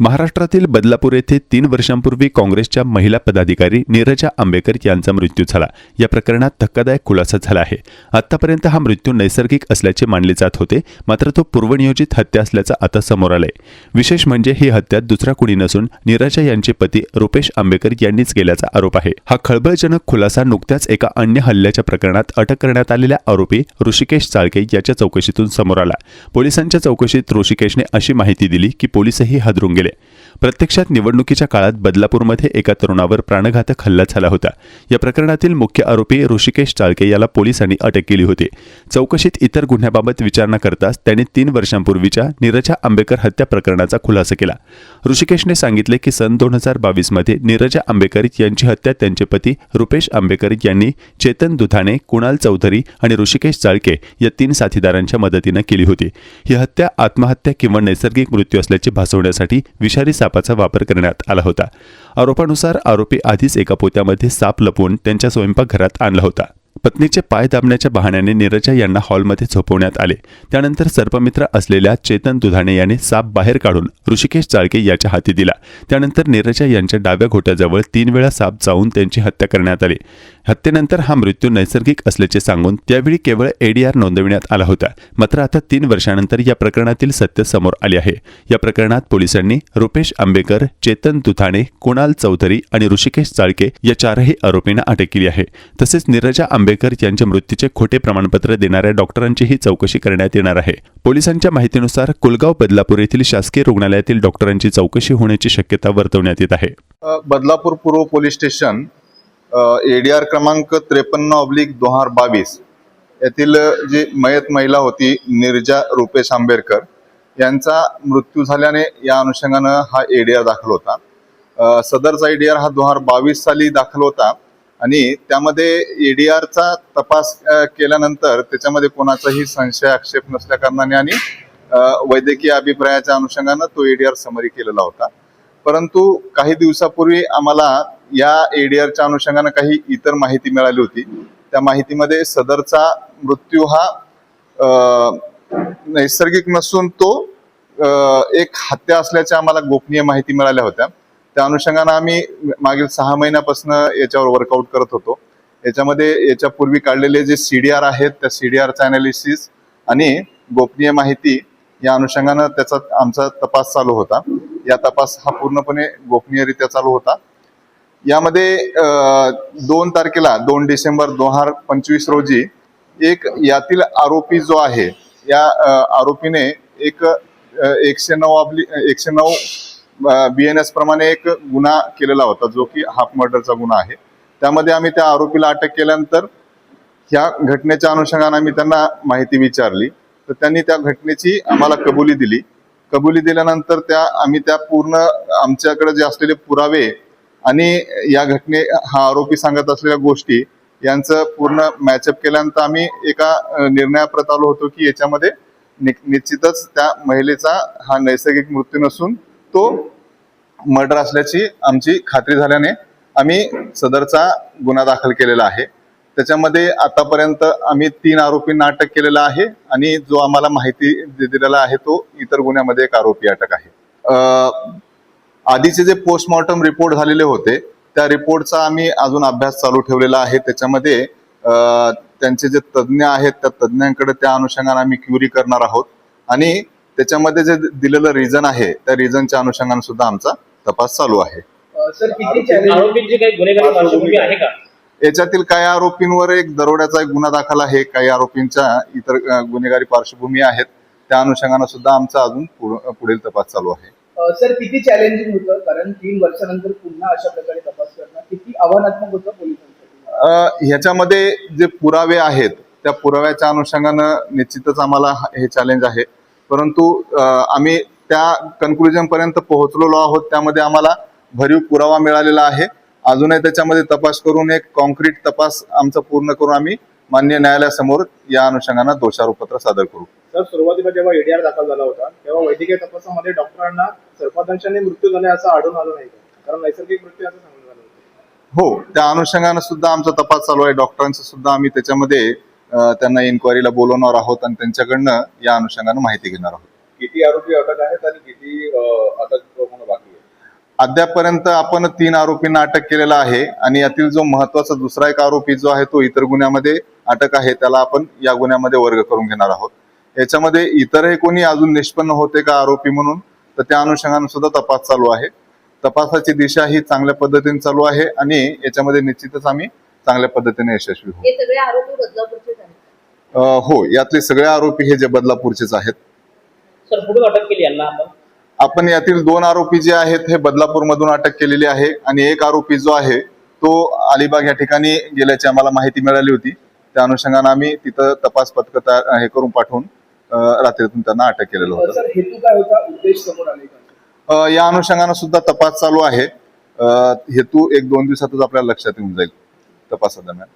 महाराष्ट्रातील बदलापूर येथे तीन वर्षांपूर्वी काँग्रेसच्या महिला पदाधिकारी नीरजा आंबेकर यांचा मृत्यू झाला. या प्रकरणात धक्कादायक खुलासा झाला आहे. आतापर्यंत हा मृत्यू नैसर्गिक असल्याचे मानले जात होते मात्र तो पूर्वनियोजित हत्या असल्याचं आता समोर आलंय. विशेष म्हणजे ही हत्या दुसरा कुणी नसून नीरजा यांचे पती रुपेश आंबेकर यांनीच केल्याचा आरोप आहे. हा खळबळजनक खुलासा नुकत्याच एका अन्य हल्ल्याच्या प्रकरणात अटक करण्यात आलेल्या आरोपी ऋषिकेश चाळके याच्या चौकशीतून समोर आला. पोलिसांच्या चौकशीत ऋषिकेशने अशी माहिती दिली की पोलिसही हादरून गेले. प्रत्यक्षात निवडणुकीच्या काळात बदलापूरमध्ये एका तरुणावर प्राणघातक हल्ला झाला होता. या प्रकरणातील मुख्य आरोपी ऋषिकेश चाळके याला पोलिसांनी अटक केली होती. चौकशीत इतर गुन्ह्याबाबत विचारणा करताच त्याने तीन वर्षांपूर्वीच्या नीरजा आंबेकर हत्या प्रकरणाचा खुलासा केला. ऋषिकेशने सांगितले की सन दोन हजार बावीसमध्ये नीरजा आंबेकर यांची हत्या त्यांचे पती रुपेश आंबेकर यांनी चेतन दुधाणे कुणाल चौधरी आणि ऋषिकेश चाळके या तीन साथीदारांच्या मदतीनं केली होती. ही हत्या आत्महत्या किंवा नैसर्गिक मृत्यू असल्याचे भासवण्यासाठी विषारी सापाचा वापर करण्यात आला होता. आरोपानुसार आरोपी आधीच एका पोत्यामध्ये साप लपवून त्यांच्या स्वयंपाकघरात आणला होता. पत्नीचे पाय दाबण्याच्या बहाण्याने नीरजा यांना हॉलमध्ये झोपवण्यात आले. त्यानंतर सर्पमित्र असलेल्या चेतन दुधाणे याने साप बाहेर काढून ऋषिकेश चाळके याच्या हाती दिला. त्यानंतर नीरजा यांच्या डाव्या घोट्याजवळ तीन वेळा साप जाऊन त्यांची हत्या करण्यात आली. हत्येनंतर हा मृत्यू नैसर्गिक असल्याचे सांगून त्यावेळी केवळ एडीआर नोंदविण्यात आला होता. मात्र आता तीन वर्षानंतर या प्रकरणातील सत्य समोर आले आहे. या प्रकरणात पोलिसांनी रुपेश आंबेकर चेतन दुधाणे कुणाल चौधरी आणि ऋषिकेश चाळके या चारही आरोपींना अटक केली आहे. तसेच नीरजा आंबेकर यांच्या मृत्यूचे खोटे प्रमाणपत्र देणाऱ्या डॉक्टरांचीही चौकशी करण्यात येणार आहे. पोलिसांच्या माहितीनुसार कुलगाव बदलापूर येथील शासकीय रुग्णालयातील डॉक्टरांची चौकशी होण्याची शक्यता वर्तवण्यात येत आहे. बदलापूर पूर्व पोलीस स्टेशन एडीआर क्रमांक त्रेपन्न ऑब्लिक दोन हजार बावीस येथील जी मयत महिला होती निर्जा रुपेश आंबेडकर यांचा मृत्यू झाल्याने या अनुषंगानं हा एडीआर दाखल होता. सदरचा एडीआर हा दोन हजार बावीस साली दाखल होता. आणि त्यामध्ये एडीआरचा तपास केल्यानंतर त्याच्यामध्ये कोणाचाही संशय आक्षेप नसल्या कारणाने आणि वैद्यकीय अभिप्रायाच्या अनुषंगानं तो एडीआर समरी केलेला होता. परंतु काही दिवसापूर्वी आम्हाला या एडीआरच्या अनुषंगानं काही इतर माहिती मिळाली होती. त्या माहितीमध्ये सदरचा मृत्यू हा नैसर्गिक नसून तो एक हत्या असल्याच्या आम्हाला गोपनीय माहिती मिळाल्या होत्या. त्या अनुषंगानं आम्ही मागील सहा महिन्यापासून याच्यावर वर्कआउट करत होतो. याच्यामध्ये याच्यापूर्वी काढलेले जे सी डी आर आहेत त्या सी डी सीडीआरचा अनालिसिस आणि गोपनीय माहिती या अनुषंगानं त्याचा आमचा तपास चालू होता. या तपास हा पूर्णपणे गोपनीयरित्या चालू होता. यामध्ये दोन तारखेला दोन डिसेंबर दोन हजार पंचवीस रोजी एक यातील आरोपी जो आहे या आरोपीने एक एकशे नऊ आपली एकशे नऊ बी एन एस प्रमाणे एक गुन्हा केलेला होता जो की हाफ मर्डरचा गुन्हा आहे. त्यामध्ये आम्ही त्या आरोपीला अटक केल्यानंतर ह्या घटनेच्या अनुषंगाने आम्ही त्यांना माहिती विचारली. तर त्यांनी त्या घटनेची आम्हाला कबुली दिली. कबुली दिल्यानंतर त्या आम्ही त्या पूर्ण आमच्याकडे जे असलेले पुरावे आणि या घटने हा आरोपी सांगत असलेल्या गोष्टी यांचं पूर्ण मॅचअप केल्यानंतर आम्ही एका निर्णयाप्रत आलो होतो की याच्यामध्ये नि- निश्चितच त्या महिलेचा हा नैसर्गिक मृत्यू नसून तो मर्डर असल्याची आमची खात्री झाल्याने आम्ही सदरचा गुन्हा दाखल केलेला आहे. त्याच्यामध्ये आतापर्यंत आम्ही तीन आरोपींना अटक केलेला आहे आणि जो आम्हाला माहिती दि- दिलेला आहे तो इतर गुन्ह्यामध्ये एक आरोपी अटक आहे. आधीचे जे पोस्टमॉर्टम रिपोर्ट झालेले होते त्या रिपोर्टचा आम्ही अजून अभ्यास चालू ठेवलेला आहे. त्याच्यामध्ये त्यांचे जे तज्ज्ञ आहेत त्या तज्ज्ञांकडे त्या अनुषंगाने आम्ही क्युरी करणार आहोत. आणि त्याच्यामध्ये जे दिलेलं रिझन आहे त्या रिझनच्या अनुषंगाने सुद्धा आमचा तपास चालू आहे. याच्यातील काही आरोपींवर एक दरोड्याचा एक गुन्हा दाखल आहे काही आरोपींच्या इतर गुन्हेगारी पार्श्वभूमी आहेत त्या अनुषंगाने सुद्धा आमचा अजून पुढ- पुढील तपास चालू आहे. सर किती चॅलेंजिंग होतं? कारण तीन वर्षानंतर पुन्हा अशा प्रकारे तपास करणं किती आव्हानात्मक होतं पोलिसांसाठी? अं, ह्याच्यामध्ये जे पुरावे आहेत त्या पुराव्याच्या अनुषंगानं निश्चितच आम्हाला हे चॅलेंज आहे. परंतु आम्ही त्या कन्क्लुजन पर्यंत पोहोचलेलो आहोत. त्यामध्ये आम्हाला भरीव पुरावा मिळालेला आहे. अजूनही त्याच्यामध्ये तपास करून एक कॉन्क्रीट तपास आमचा पूर्ण करून आम्ही मान्य न्यायालयासमोर या अनुषंगानं दोषारोपपत्र सादर करू. सर सुरुवातीला जेव्हा एडीआर दाखल झाला होता तेव्हा वैद्यकीय तपासामध्ये डॉक्टरांना सर्पदंशाने मृत्यू झाले असं आढळून आलं नाही? कारण नैसर्गिक मृत्यू असं होतं. हो त्या अनुषंगानं सुद्धा आमचा तपास चालू आहे. डॉक्टरांचा सुद्धा आम्ही त्याच्यामध्ये त्यांना इन्क्वायरीला बोलवणार आहोत आणि त्यांच्याकडनं या अनुषंगानं माहिती घेणार आहोत. किती आरोपी अटक आहेत आणि किती अटक होणं अद्यापर्यंत आपण तीन आरोपींना अटक केलेला आहे आणि यातील जो महत्त्वाचा दुसरा एक आरोपी जो आहे तो इतर गुन्ह्यामध्ये अटक आहे त्याला आपण या गुन्ह्यामध्ये वर्ग करून घेणार आहोत. याच्यामध्ये इतरही कोणी अजून निष्पन्न होते का आरोपी म्हणून तर त्या अनुषंगाने सुद्धा तपास चालू आहे. तपासाची दिशा ही चांगल्या पद्धतीने चालू आहे आणि याच्यामध्ये निश्चितच आम्ही चांगल्या पद्धतीने यशस्वी होऊ. हे सगळे आरोपी बदलापूरचेच आहेत. अं, हो यातले सगळे आरोपी हे जे बदलापूरचेच आहेत. सर कुठून अटक केली यांना आपण? आपण यातील दोन आरोपी जे आहेत हे बदलापूर मधून अटक केलेले आहे आणि एक आरोपी जो आहे तो अलिबाग या ठिकाणी गेल्याची आम्हाला माहिती मिळाली होती. त्या अनुषंगाने आम्ही तिथं तपास पथक तयार हे करून पाठवून अं, रात्रीतून त्यांना अटक केलेलं होतं. सर हेतू काय होता? उद्देश समोर आले का? अं, या अनुषंगाने सुद्धा तपास चालू आहे. अं, हेतू एक दोन दिवसातच आपल्याला लक्षात येऊन जाईल. तपासादरम्यान